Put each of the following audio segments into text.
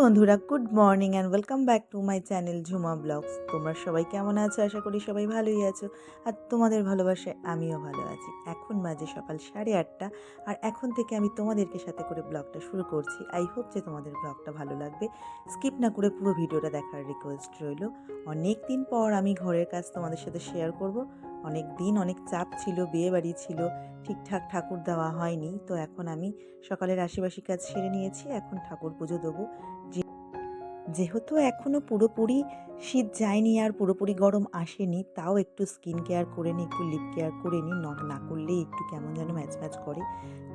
বন্ধুরা, good morning and welcome back to my channel Jhuma blogs তোমরা সবাই কেমন আছো? আশা করি সবাই ভালোই আছো। আর তোমাদের ভালোবাসায় আমিও ভালো আছি। এখন বাজে সকাল সাড়ে আটটা। আর এখন থেকে আমি তোমাদেরকে সাথে করে ব্লগটা শুরু করছি। আই হোপ যে তোমাদের ব্লগটা ভালো লাগবে। স্কিপ না করে পুরো ভিডিওটা দেখার রিকোয়েস্ট রইল। অনেক দিন পর আমি ঘরের কাজ তোমাদের সাথে শেয়ার করব। অনেক দিন অনেক চাপ ছিল বিয়ে বাড়ি ছিল, ঠিকঠাক ঠাকুর দেওয়া হয়নি। তো এখন আমি সকালের আশেপাশে কাজ সেরে নিয়েছি, এখন ঠাকুর পুজো দেবো। যে- যেহেতু এখনও পুরোপুরি শীত যায়নি আর পুরোপুরি গরম আসেনি, তাও একটু স্কিন কেয়ার করে নিই একটু লিপ কেয়ার করে নিই নখ না করলেই একটু কেমন যেন ম্যাচ ম্যাচ করে।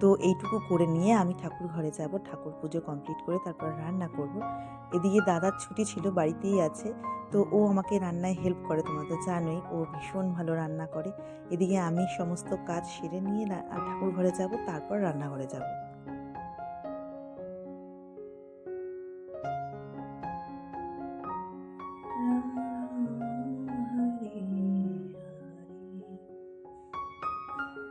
তো এইটুকু করে নিয়ে আমি ঠাকুর ঘরে যাব, ঠাকুর পুজো কমপ্লিট করে তারপর রান্না করব। এদিকে দাদার ছুটি ছিল, বাড়িতেই আছে, তো ও আমাকে রান্নায় হেল্প করে, তোমরা তো জানোই, ও ভীষণ ভালো রান্না করে। এদিকে আমি সমস্ত কাজ সেরে নিয়ে ঠাকুর ঘরে যাব, তারপর রান্নাঘরে যাব।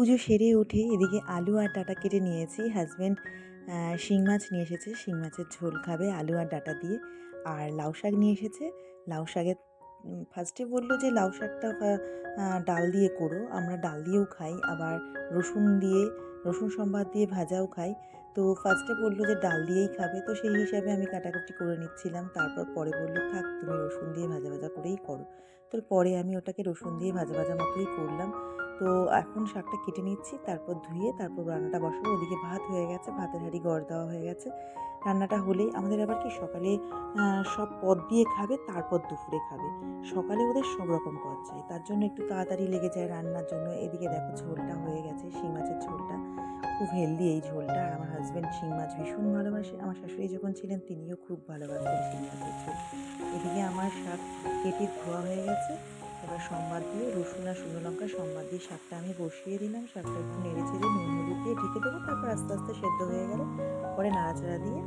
পুজো সেরে উঠে এদিকে আলু আর ডাটা কেটে নিয়েছি। হাজব্যান্ড শিং মাছ নিয়ে এসেছে। শিং মাছের ঝোল খাবে আলু আর ডাটা দিয়ে। আর লাউ শাক নিয়ে এসেছে। লাউ শাকের ফার্স্টে বলল যে লাউ শাকটা ডাল দিয়ে করো। আমরা ডাল দিয়েও খাই, আবার রসুন দিয়ে, রসুন সম্বাদ দিয়ে ভাজাও খাই। তো ফার্স্টে বলল যে ডাল দিয়েই খাবে। তো সেই হিসাবে আমি কাটাকুটি করে নিচ্ছিলাম। তারপর পরে বলল, থাক, তুমি রসুন দিয়ে ভাজা ভাজা করেই করো। তো পরে আমি ওটাকে রসুন দিয়ে ভাজা ভাজা মতোই করলাম। তো এখন শাকটা কেটে নিচ্ছি, তারপর ধুয়ে তারপর রান্নাটা বসাবো। ওদিকে ভাত হয়ে গেছে, ভাতের হাঁড়ি গড় দেওয়া হয়ে গেছে। রান্নাটা হলেই আমাদের আবার কি সকালে সব পদ দিয়ে খাবে, তারপর দুপুরে খাবে। সকালে ওদের সব রকম পদ চাই। তার জন্য একটু তাড়াতাড়ি লেগে যায় রান্নার জন্য। এদিকে দেখো ঝোলটা হয়ে গেছে শিং মাছের ঝোলটা। খুব হেলদি এই ঝোলটা। আর আমার হাজব্যান্ড শিং মাছ ভীষণ ভালোবাসে। আমার শাশুড়ি যখন ছিলেন, তিনিও খুব ভালোবাসতেন শিং মাছের ঝোল। এদিকে আমার শাক কেটে ধোয়া হয়ে গেছে। এবার সম্বাদ দিয়ে রসুন আর শুকনো লঙ্কা সম্বাদ দিয়ে শাকটা আমি বসিয়ে দিলাম। শাকটা একটু নেড়ে চেড়ে নুন হলুদ দিয়ে ঢেকে দেবো, তারপর আস্তে আস্তে সেদ্ধ হয়ে গেলে পরে নাড়াচাড়া দিয়ে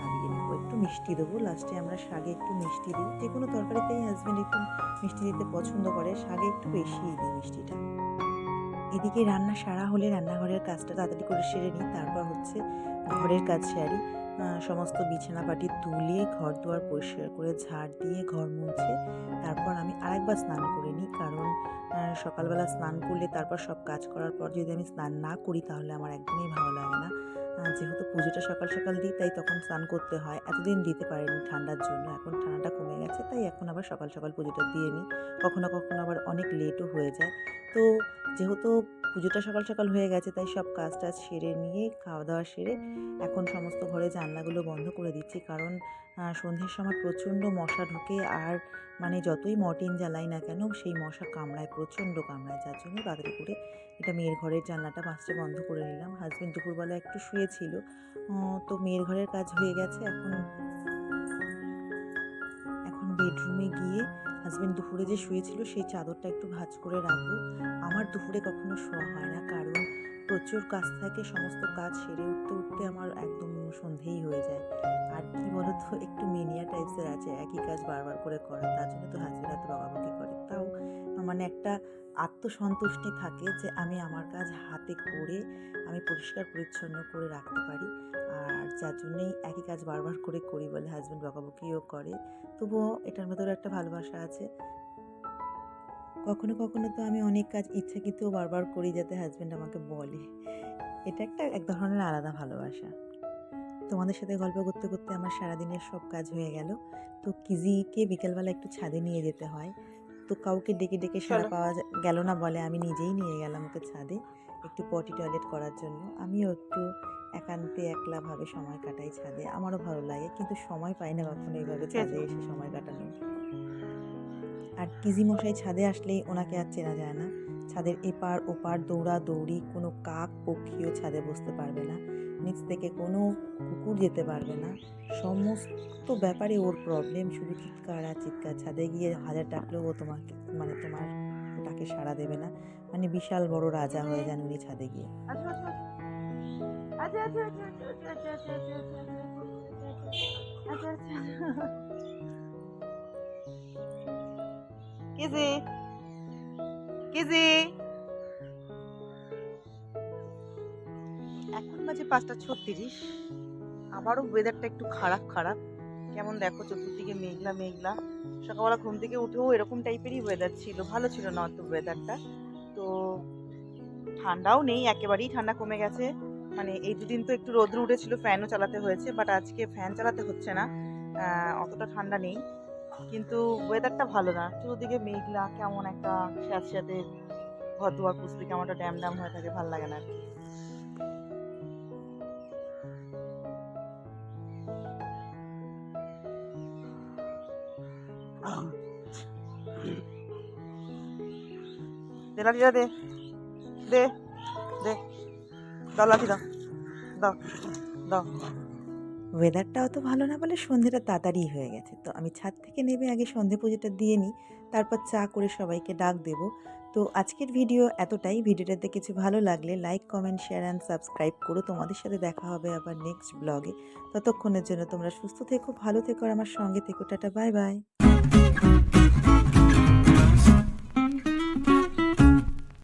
নাড়িয়ে নেব। একটু মিষ্টি দেবো, লাস্টে আমরা শাকে একটু মিষ্টি দিই। যে কোনো তরকারিতেই হাজব্যান্ড একটু মিষ্টি দিতে পছন্দ করে শাকে একটু বেশিই দিই মিষ্টিটা। এদিকে রান্না সারা হলে রান্নাঘরের কাজটা তাড়াতাড়ি করে সেরে নিই। তারপর হচ্ছে ঘরের কাজ সারি। সমস্ত বিছানাপাটি তুলে ঘর দুয়ার পরিষ্কার করে ঝাড় দিয়ে ঘর মুছে তারপর আমি আরেকবার স্নান করে নিই। কারণ সকালবেলা স্নান করলে তারপর সব কাজ করার পর যদি আমি স্নান না করি তাহলে আমার একদমই ভালো লাগে না। যেহেতু পুজোটা সকাল সকাল দিই, তাই তখন স্নান করতে হয়। এতদিন দিতে পারিনি ঠান্ডার জন্য, এখন ঠান্ডাটা কমে গেছে, তাই এখন আবার সকাল সকাল পুজোটা দিয়ে নিই। কখনো কখনো আবার অনেক লেটও হয়ে যায়। তো যেহেতু পুজোটা সকাল সকাল হয়ে গেছে, তাই সব কাজ টাজ সেরে নিয়ে খাওয়া দাওয়া সেরে এখন সমস্ত ঘরে জানলাগুলো বন্ধ করে দিচ্ছি। কারণ সন্ধ্যের সময় প্রচণ্ড মশা ঢুকে আর মানে যতই মর্টিন জ্বালাই না কেন, সেই মশা কামড়ায়, প্রচণ্ড কামড়ায়। যার জন্য তাড়াতাড়ি করে এটা মেয়ের ঘরের জানলাটা পাঁচটা বন্ধ করে নিলাম। হাজবেন্ড দুপুরবেলা একটু শুয়েছিল তো মেয়ের ঘরের কাজ হয়ে গেছে। এখন বেডরুমে গিয়ে হাজবেন্ড দুপুরে যে শুয়েছিল, সেই চাদরটা একটু ভাজ করে রাখব। আমার দুপুরে কখনো শোয়া হয় না, কারণ প্রচুর কাজ থাকে, সমস্ত কাজ সেরে উঠতে উঠতে আমার একদম সন্ধেই হয়ে যায়। আর কি বলতো, একটু মেনিয়া টাইপসের আছে, একই কাজ বারবার করে করা, তার জন্য তো হাজবেন্ড এত বকাবকি করে। তাও মানে একটা আত্মসন্তুষ্টি থাকে যে আমি আমার কাজ হাতে করে আমি পরিষ্কার, পরিচ্ছন্ন করে রাখতে পারি। আর যার জন্যেই একই কাজ বারবার করে করি বলে হাজব্যান্ড বকাবকিও করে। তবুও এটার ভেতরে একটা ভালোবাসা আছে। কখনো কখনো তো আমি অনেক কাজ ইচ্ছাকৃতও বারবার করি যাতে হাজব্যান্ড আমাকে বলে। এটা একটা এক ধরনের আলাদা ভালোবাসা। তোমাদের সাথে গল্প করতে করতে আমার সারাদিনের সব কাজ হয়ে গেল। তো কিজিকে বিকেলবেলা একটু ছাদে নিয়ে যেতে হয়। তো কাউকে ডেকে ডেকে চলো। পাওয়া গেল না বলে আমি নিজেই নিয়ে গেলাম ওকে ছাদে একটু পটি টয়লেট করার জন্য। আমিও একটু একান্তে একলাভাবে সময় কাটাই ছাদে আমারও ভালো লাগে কিন্তু সময় পাই না কখনো এইভাবে ছাদে এসে সময় কাটানো আর কিজি মশাই ছাদে আসলেই ওনাকে আর চেনা যায় না। ছাদের এপার ওপার দৌড়া দৌড়ি কোনো কাক পক্ষীও ছাদে বসতে পারবে না। নিচ থেকে কোনো কুকুর যেতে পারবে না। সমস্ত ব্যাপারে ওর প্রবলেম শুধু চিৎকার আর চিৎকার। ছাদে গিয়ে হাজার ডাকলেও ও তোমাকে মানে তোমার ডাকে সাড়া দেবে না। মানে বিশাল বড় রাজা হয়ে যান উনি ছাদে গিয়ে। আচ্ছা আচ্ছা পাঁচটা ছত্রিশ। আবারও ওয়েদারটা একটু খারাপ খারাপ। কেমন দেখো চতুর্দিকে মেঘলা মেঘলা। সকালবেলা ঘুম থেকে উঠেও এরকম টাইপেরই ওয়েদার ছিল। ভালো ছিল না অত ওয়েদারটা তো ঠান্ডাও নেই, একেবারেই ঠান্ডা কমে গেছে। মানে এই দুদিন তো একটু রোদ্র উঠেছিল ফ্যানও চালাতে হয়েছে বাট আজকে ফ্যান চালাতে হচ্ছে না। অতটা ঠান্ডা নেই। কিন্তু ওয়েদারটা ভালো না। চতুর্দিকে মেঘলা, কেমন একটা স্যাঁতস্যাঁতে, ঘর দুয়ার পুষলে কেমন একটা ড্যাম ড্যাম হয়ে থাকে, ভালো লাগে না আর কি। ওয়েদারটা অত ভালো না বলে সন্ধেটা তাড়াতাড়ি হয়ে গেছে। তো আমি ছাদ থেকে নেমে আগে সন্ধে পুজোটা দিয়ে নিই, তারপর চা করে সবাইকে ডাক দেব। তো আজকের ভিডিও এতটাই। ভিডিওটাতে কিছু ভালো লাগলে like comment share and subscribe করো। তোমাদের সাথে দেখা হবে আবার নেক্সট ব্লগে ততক্ষণের জন্য তোমরা সুস্থ থেকো, ভালো থেকো আর আমার সঙ্গে থেকো। Tata bye bye Thank you.